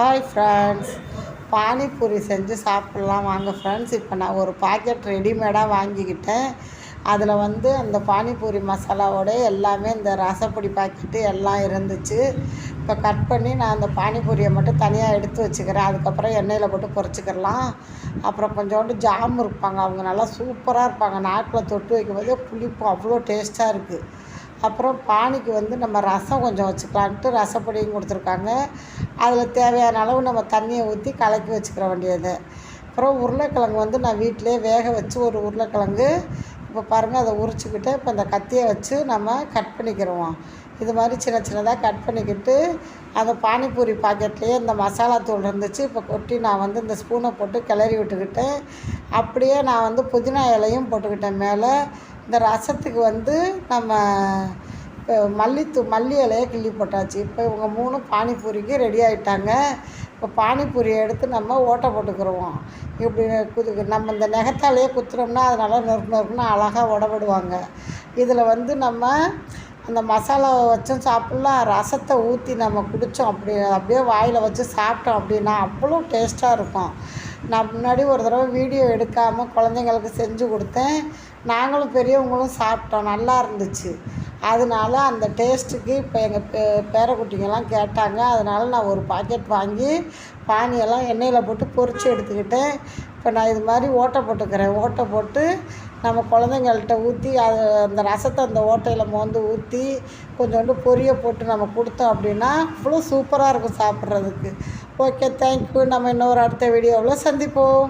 Hi friends panipuri செஞ்சு சாப்பிட்லாம். வாங்க ஃப்ரெண்ட்ஸ் இப்போ நான் ஒரு பாக்கெட் ரெடிமேடாக வாங்கிக்கிட்டேன். அதில் வந்து அந்த பானிபூரி மசாலாவோட எல்லாமே இந்த ரசப்பொடி பாக்கெட்டு எல்லாம் இருந்துச்சு. இப்போ கட் பண்ணி நான் அந்த பானிபூரியை மட்டும் தனியாக எடுத்து வச்சுக்கிறேன். அதுக்கப்புறம் எண்ணெயில் போட்டு பொறிச்சிக்கிறலாம் அப்புறம் கொஞ்சோண்டு ஜாம் இருப்பாங்க. அவங்க நல்லா சூப்பராக இருப்பாங்க. நாக்கில் தொட்டு வைக்கும்போதே புளிப்பு அவ்வளோ டேஸ்ட்டாக இருக்குது அப்புறம் பானிக்கு வந்து நம்ம ரசம் கொஞ்சம் வச்சுக்கலான்ட்டு ரசப்பொடியும் கொடுத்துருக்காங்க. அதில் தேவையான அளவு நம்ம தண்ணியை ஊற்றி கலக்கி வச்சுக்கிற வேண்டியது. அப்புறம் உருளைக்கிழங்கு வந்து நான் வீட்டிலே வேக வச்சு ஒரு உருளைக்கிழங்கு இப்போ பாருங்கள் அதை உரிச்சுக்கிட்டு இப்போ அந்த கத்தியை வச்சு நம்ம கட் பண்ணிக்கிடுவோம் இது மாதிரி சின்ன சின்னதாக கட் பண்ணிக்கிட்டு அந்த பானிபூரி பாக்கெட்லேயே இந்த மசாலா தூள் இருந்துச்சு இப்போ கொட்டி நான் வந்து இந்த ஸ்பூனை போட்டு கிளறி விட்டுக்கிட்டேன். அப்படியே நான் வந்து புதினா இலையும் போட்டுக்கிட்டேன் மேலே. இந்த ரசத்துக்கு வந்து நம்ம மல்லித்தூ மல்லி இலையை கிள்ளி போட்டாச்சு. இப்போ இவங்க மூணு பானிபூரிக்கு ரெடி ஆகிட்டாங்க இப்போ பானிபூரியை எடுத்து நம்ம ஓட்டை போட்டுக்கிறோம் இப்படி குது நம்ம இந்த நெகத்தாலேயே குத்துறோம்னா அதனால் நொறுக்கு நொறுக்குன்னு அழகாக உடவிடுவாங்க. இதில் வந்து நம்ம அந்த மசாலாவை வச்சும் சாப்பிட்லாம். ரசத்தை ஊற்றி நம்ம குடித்தோம் அப்படி அப்படியே வாயில் வச்சு சாப்பிட்டோம் அப்படின்னா அவ்வளோ டேஸ்ட்டாக இருக்கும். நான் முன்னாடி ஒரு தடவை வீடியோ எடுக்காமல் குழந்தைங்களுக்கு செஞ்சு கொடுத்தேன். நாங்களும் பெரியவங்களும் சாப்பிட்டோம். நல்லா இருந்துச்சு. அதனால அந்த டேஸ்ட்டுக்கு இப்போ எங்கள் பே பேரக்குட்டிங்கெல்லாம் கேட்டாங்க. அதனால நான் ஒரு பாக்கெட் வாங்கி பானியெல்லாம் எண்ணெயில் போட்டு பொரித்து எடுத்துக்கிட்டேன். இப்போ நான் இது மாதிரி ஓட்டை போட்டுக்கிறேன். ஓட்டை போட்டு நம்ம குழந்தைங்கள்ட்ட ஊற்றி அது அந்த ரசத்தை அந்த ஓட்டையில் மோந்து ஊற்றி கொஞ்சோண்டு பொரிய போட்டு நம்ம கொடுத்தோம் அப்படின்னா அவ்வளோ சூப்பராக இருக்கும் சாப்பிட்றதுக்கு. ஓகே தேங்க்யூ நம்ம இன்னொரு அடுத்த வீடியோவில் சந்திப்போம்.